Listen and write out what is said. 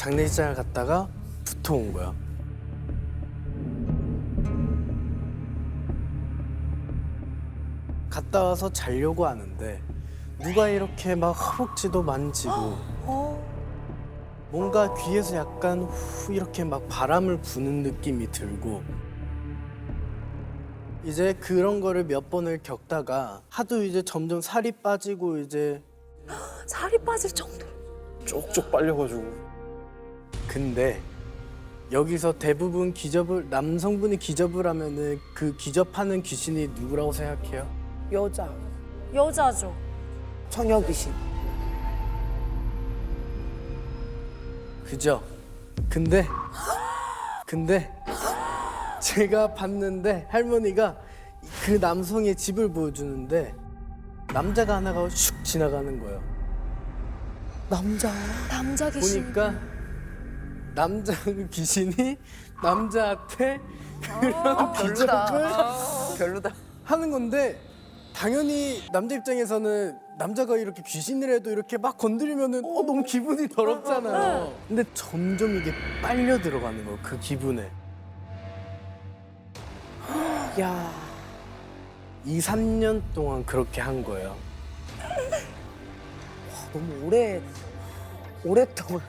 장례식장을 갔다가 붙어 온 거야. 갔다 와서 자려고 하는데 누가 이렇게 막 허벅지도 만지고 뭔가 귀에서 약간 후 이렇게 막 바람을 부는 느낌이 들고 이제 그런 거를 몇 번을 겪다가 하도 이제 점점 살이 빠지고 이제 살이 빠질 정도. 쪽쪽 빨려가지고 근데 여기서 대부분 기접을 남성분이 기접을 하면은 그 기접하는 귀신이 누구라고 생각해요? 여자 여자죠. 처녀 귀신. 그죠? 근데 근데 제가 봤는데 할머니가 그 남성의 집을 보여주는데 남자가 하나가 슉 지나가는 거예요. 남자. 남자 귀신. 보니까 남자 귀신이 남자한테 그런 기접을 별로다. 하는 건데 당연히 남자 입장에서는 남자가 이렇게 귀신을 해도 이렇게 막 건드리면은 어 너무 기분이 더럽잖아요. 근데 점점 이게 빨려 들어가는 거예요. 그 기분에. 야. 2, 3년 동안 그렇게 한 거예요. 너무 오래 오랫동안.